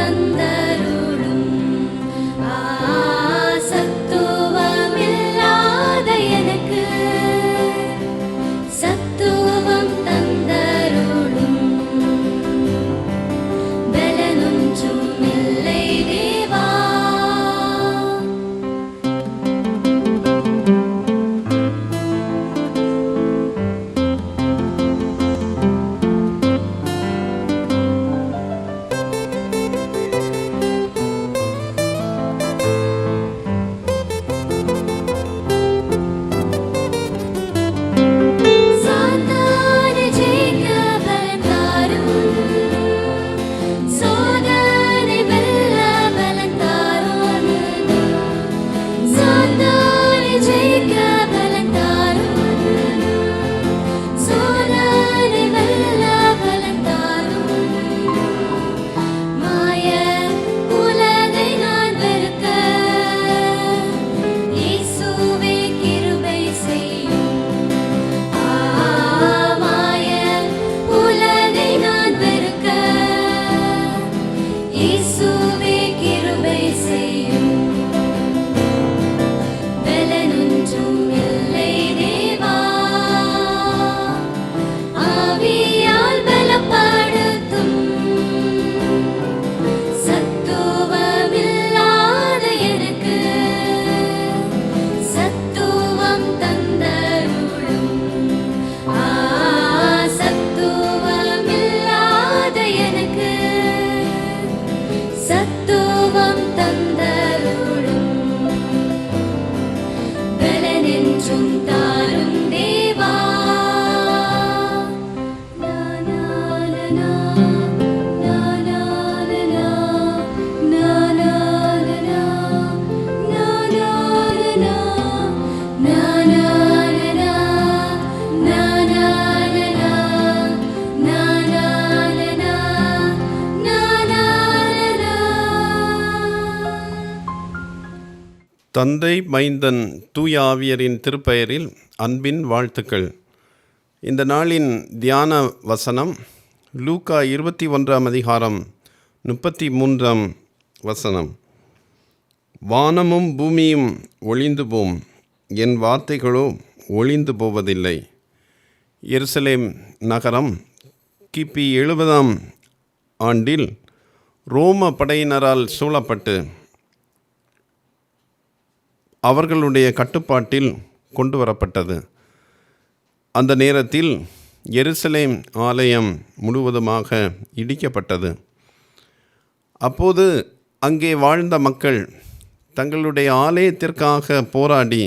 தந்த தந்தை மைந்தன் தூயாவியரின் திருப்பெயரில் அன்பின் வாழ்த்துக்கள். இந்த நாளின் தியான வசனம் லூக்கா இருபத்தி ஒன்றாம் அதிகாரம் முப்பத்தி மூன்றாம் வசனம். வானமும் பூமியும் ஒளிந்து போம். என் வார்த்தைகளோ ஒளிந்து போவதில்லை. எருசலேம் நகரம் கிபி எழுபதாம் ஆண்டில் ரோம படையினரால் சூழப்பட்டு அவர்களுடைய கட்டுப்பாட்டில் கொண்டு வரப்பட்டது அந்த நேரத்தில் எருசலேம் ஆலயம் முழுவதுமாக இடிக்கப்பட்டது. அப்போது அங்கே வாழ்ந்த மக்கள் தங்களுடைய ஆலயத்திற்காக போராடி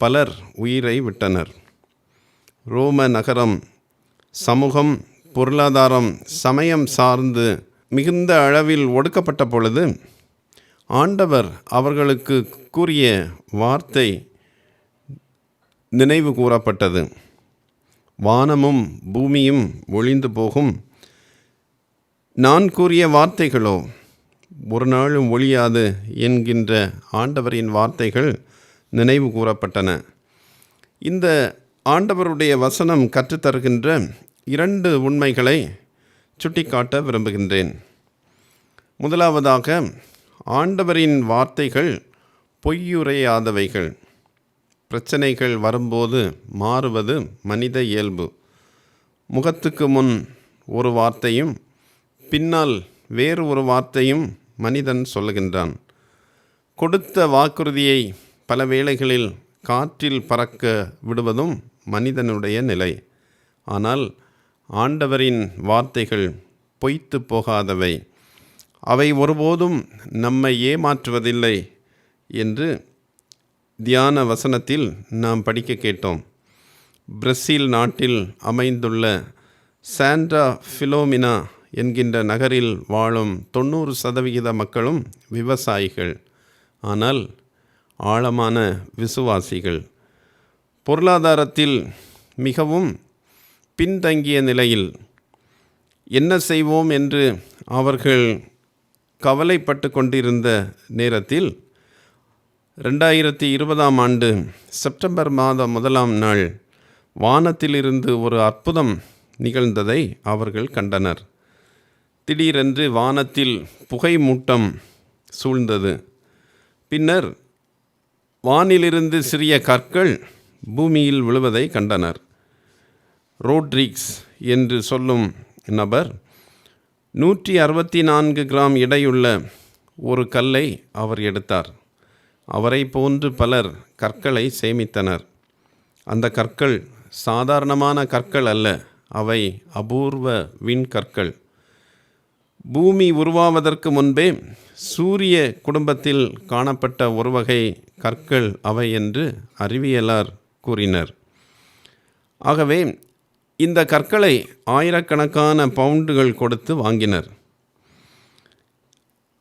பலர் உயிரை விட்டனர். ரோம நகரம் சமூகம் பொருளாதாரம் சமயம் சார்ந்து மிகுந்த அளவில் ஒடுக்கப்பட்ட பொழுது ஆண்டவர் அவர்களுக்கு கூறிய வார்த்தை நினைவு கூறப்பட்டது. வானமும் பூமியும் ஒளிந்து போகும். நான் கூறிய வார்த்தைகளோ ஒரு நாளும் ஒழியாது என்கின்ற ஆண்டவரின் வார்த்தைகள் நினைவு கூறப்பட்டன. இந்த ஆண்டவருடைய வசனம் கற்றுத்தருகின்ற இரண்டு உண்மைகளை சுட்டிக்காட்ட விரும்புகின்றேன். முதலாவதாக ஆண்டவரின் வார்த்தைகள் பொய்யுரையாதவைகள் பிரச்சனைகள் வரும்போது மாறுவது மனித இயல்பு. முகத்துக்கு முன் ஒரு வார்த்தையும் பின்னால் வேறு ஒரு வார்த்தையும் மனிதன் சொல்லுகின்றான். கொடுத்த வாக்குறுதியை பல வேளைகளில் காற்றில் பறக்க விடுவதும் மனிதனுடைய நிலை. ஆனால் ஆண்டவரின் வார்த்தைகள் பொய்த்து போகாதவை. அவை ஒருபோதும் நம்மை ஏமாற்றுவதில்லை என்று தியான வசனத்தில் நாம் படிக்க கேட்டோம். பிரசீல் நாட்டில் அமைந்துள்ள சாண்டா ஃபிலோமினா என்கின்ற நகரில் வாழும் தொண்ணூறு சதவிகித மக்களும் விவசாயிகள் ஆனால் ஆழமான விசுவாசிகள். பொருளாதாரத்தில் மிகவும் பின்தங்கிய நிலையில் என்ன செய்வோம் என்று அவர்கள் கவலைப்பட்டு கொண்டிருந்த நேரத்தில் ரெண்டாயிரத்தி இருபதாம் ஆண்டு செப்டம்பர் மாதம் முதலாம் நாள் வானத்திலிருந்து ஒரு அற்புதம் நிகழ்ந்ததை அவர்கள் கண்டனர். திடீரென்று வானத்தில் புகை மூட்டம் சூழ்ந்தது. பின்னர் வானிலிருந்து சிறிய கற்கள் பூமியில் விழுவதை கண்டனர். ரோட்ரிக்ஸ் என்று சொல்லும் நபர் நூற்றி அறுபத்தி நான்கு கிராம் எடையுள்ள ஒரு கல்லை அவர் எடுத்தார். அவரை போன்று பலர் கற்களை சேமித்தனர். அந்த கற்கள் சாதாரணமான கற்கள் அல்ல அவை அபூர்வ விண்கற்கள். பூமி உருவாவதற்கு முன்பே சூரிய குடும்பத்தில் காணப்பட்ட ஒரு வகை கற்கள் அவை என்று அறிவியலார் கூறினர். ஆகவே இந்த கற்களை ஆயிரக்கணக்கான பவுண்டுகள் கொடுத்து வாங்கினர்.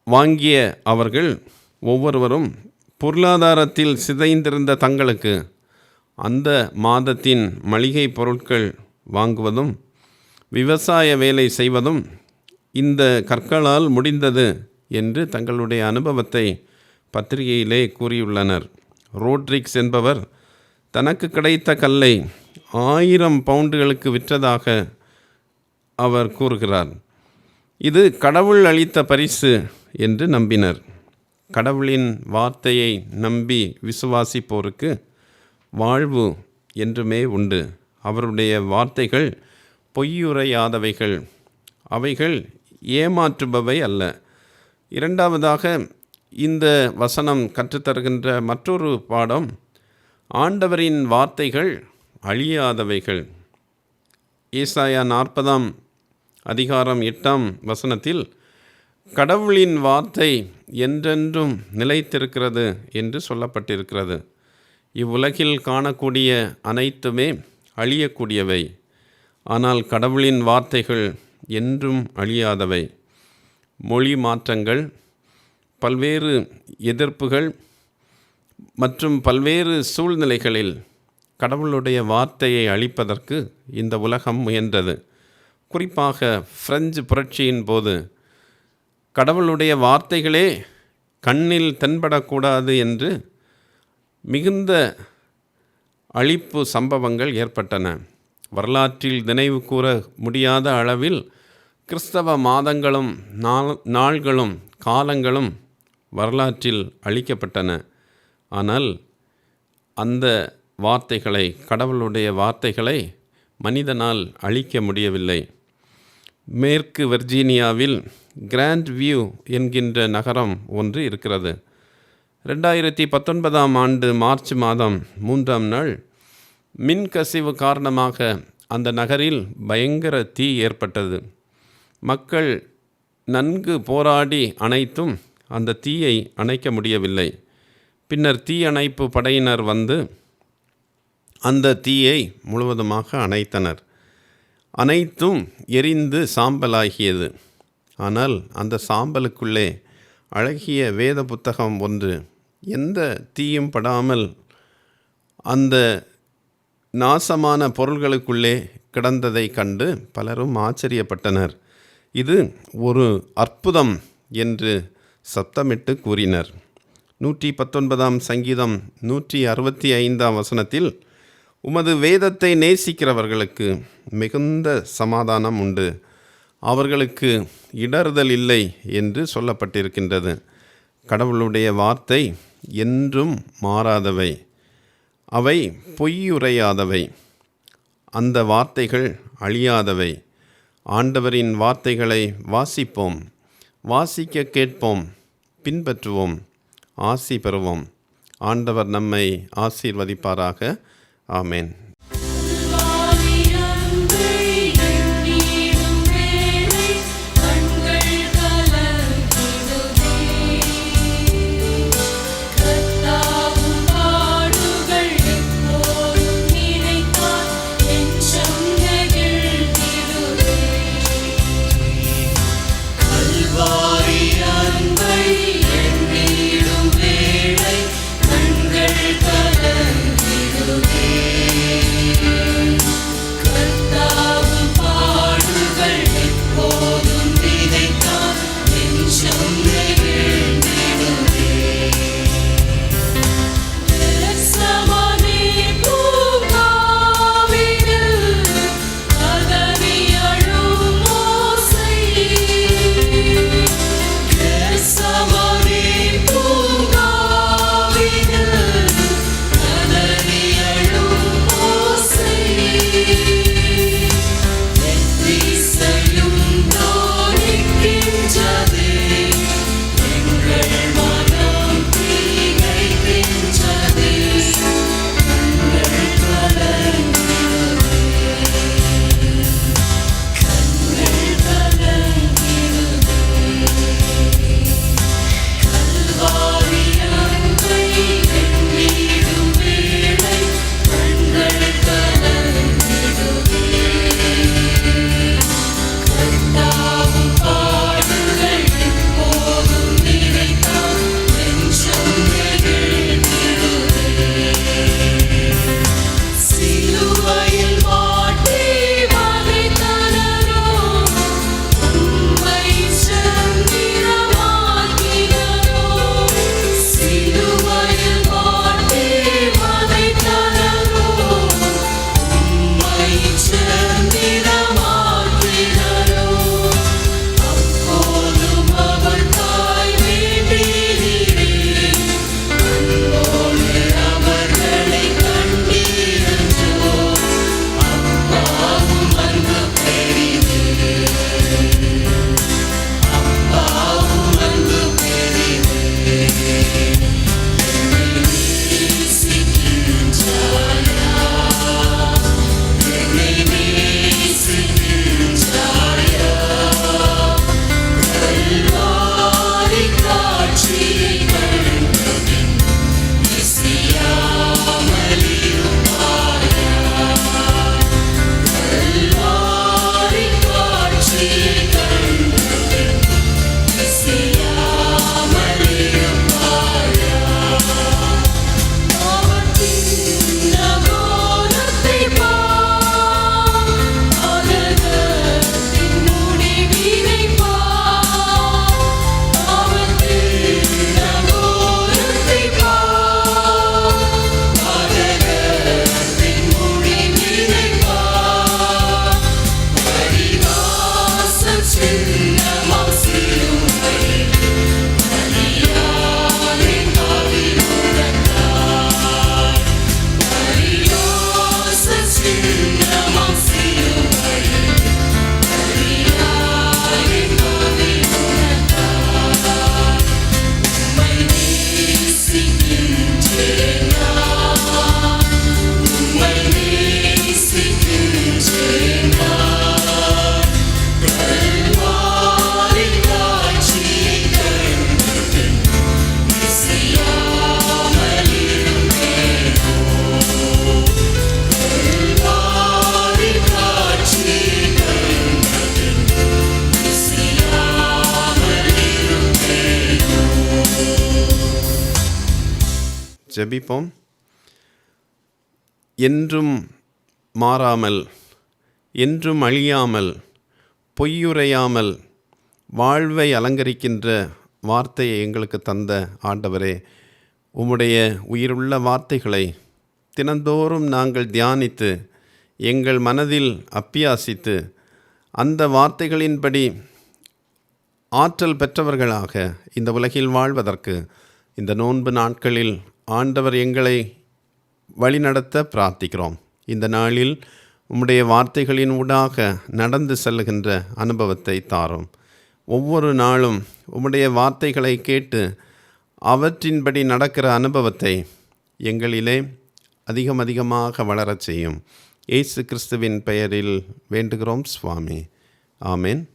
வாங்கிய அவர்கள் ஒவ்வொருவரும் பொருளாதாரத்தில் சிதைந்திருந்த தங்களுக்கு அந்த மாதத்தின் மளிகை பொருட்கள் வாங்குவதும் விவசாய வேலை செய்வதும் இந்த கற்களால் முடிந்தது என்று தங்களுடைய அனுபவத்தை பத்திரிகையிலே கூறியுள்ளனர். ரோட்ரிக்ஸ் என்பவர் தனக்கு கிடைத்த கல்லை ஆயிரம் பவுண்டுகளுக்கு விற்றதாக அவர் கூறுகிறார். இது கடவுள் அளித்த பரிசு என்று நம்பினர். கடவுளின் வார்த்தையை நம்பி விசுவாசிப்போருக்கு வாழ்வு என்றுமே உண்டு. அவருடைய வார்த்தைகள் பொய்யுரையாதவைகள். அவைகள் ஏமாற்றுபவை அல்ல. இரண்டாவதாக இந்த வசனம் கற்றுத்தருகின்ற மற்றொரு பாடம் ஆண்டவரின் வார்த்தைகள் அழியாதவைகள். ஈசாயா நாற்பதாம் அதிகாரம் எட்டாம் வசனத்தில் கடவுளின் வார்த்தை என்றென்றும் நிலைத்திருக்கிறது என்று சொல்லப்பட்டிருக்கிறது. இவ்வுலகில் காணக்கூடிய அனைத்துமே அழியக்கூடியவை. ஆனால் கடவுளின் வார்த்தைகள் என்றும் அழியாதவை. மொழி மாற்றங்கள் பல்வேறு எதிர்ப்புகள் மற்றும் பல்வேறு சூழ்நிலைகளில் கடவுளுடைய வார்த்தையை அழிப்பதற்கு இந்த உலகம் முயன்றது. குறிப்பாக பிரெஞ்சு புரட்சியின் போது கடவுளுடைய வார்த்தைகளே கண்ணில் தென்படக்கூடாது என்று மிகுந்த அழிப்பு சம்பவங்கள் ஏற்பட்டன. வரலாற்றில் நினைவு கூற முடியாத அளவில் கிறிஸ்தவ மாதங்களும் நாள் நாள்களும் காலங்களும் வரலாற்றில் அழிக்கப்பட்டன. ஆனால் அந்த வார்த்தைகளை கடவுளுடைய வார்த்தைகளை மனிதனால் அழிக்க முடியவில்லை. மேற்கு வெர்ஜீனியாவில் கிராண்ட் வியூ என்கின்ற நகரம் ஒன்று இருக்கிறது. ரெண்டாயிரத்தி பத்தொன்பதாம் ஆண்டு மார்ச் மாதம் மூன்றாம் நாள் மின் கசிவு காரணமாக அந்த நகரில் பயங்கர தீ ஏற்பட்டது. மக்கள் நன்கு போராடி அணைத்தும் அந்த தீயை அணைக்க முடியவில்லை. பின்னர் தீயணைப்பு படையினர் வந்து அந்த தீயை முழுவதுமாக அணைத்தனர். அனைத்தும் எரிந்து சாம்பலாகியது. ஆனால் அந்த சாம்பலுக்குள்ளே அழகிய வேத புத்தகம் ஒன்று. எந்த தீயும் படாமல் அந்த நாசமான பொருள்களுக்குள்ளே கிடந்ததை கண்டு பலரும் ஆச்சரியப்பட்டனர். இது ஒரு அற்புதம் என்று சத்தமிட்டு கூறினர். நூற்றி பத்தொன்பதாம் சங்கீதம் நூற்றி அறுபத்தி ஐந்தாம் வசனத்தில் உமது வேதத்தை நேசிக்கிறவர்களுக்கு மிகுந்த சமாதானம் உண்டு. அவர்களுக்கு இடறுதல் இல்லை என்று சொல்லப்பட்டிருக்கின்றது. கடவுளுடைய வார்த்தை என்றும் மாறாதவை. அவை பொய்யுரையாதவை. அந்த வார்த்தைகள் அழியாதவை. ஆண்டவரின் வார்த்தைகளை வாசிப்போம். வாசிக்க கேட்போம். பின்பற்றுவோம். ஆசி பெறுவோம். ஆண்டவர் நம்மை ஆசீர்வதிப்பாராக. ஆமேன் ஜெபிப்போம். என்றும் மாறாமல் என்றும் அழியாமல் பொய்யுரையாமல் வாழ்வை அலங்கரிக்கின்ற வார்த்தையை எங்களுக்கு தந்த ஆண்டவரே உம்முடைய உயிருள்ள வார்த்தைகளை தினந்தோறும் நாங்கள் தியானித்து எங்கள் மனதில் அப்பியாசித்து அந்த வார்த்தைகளின்படி ஆற்றல் பெற்றவர்களாக இந்த உலகில் வாழ்வதற்கு இந்த நோன்பு நாட்களில் ஆண்டவர் எங்களை வழிநடத்த பிரார்த்திக்கிறோம். இந்த நாளில் உம்முடைய வார்த்தைகளின் ஊடாக நடந்து செல்லுகின்ற அனுபவத்தை தாரும். ஒவ்வொரு நாளும் உம்முடைய வார்த்தைகளை கேட்டு அவற்றின்படி நடக்கிற அனுபவத்தை எங்களிலே அதிகம் அதிகமாக வளரச் செய்யும். இயேசு கிறிஸ்துவின் பெயரில் வேண்டுகிறோம் சுவாமி. ஆமேன்.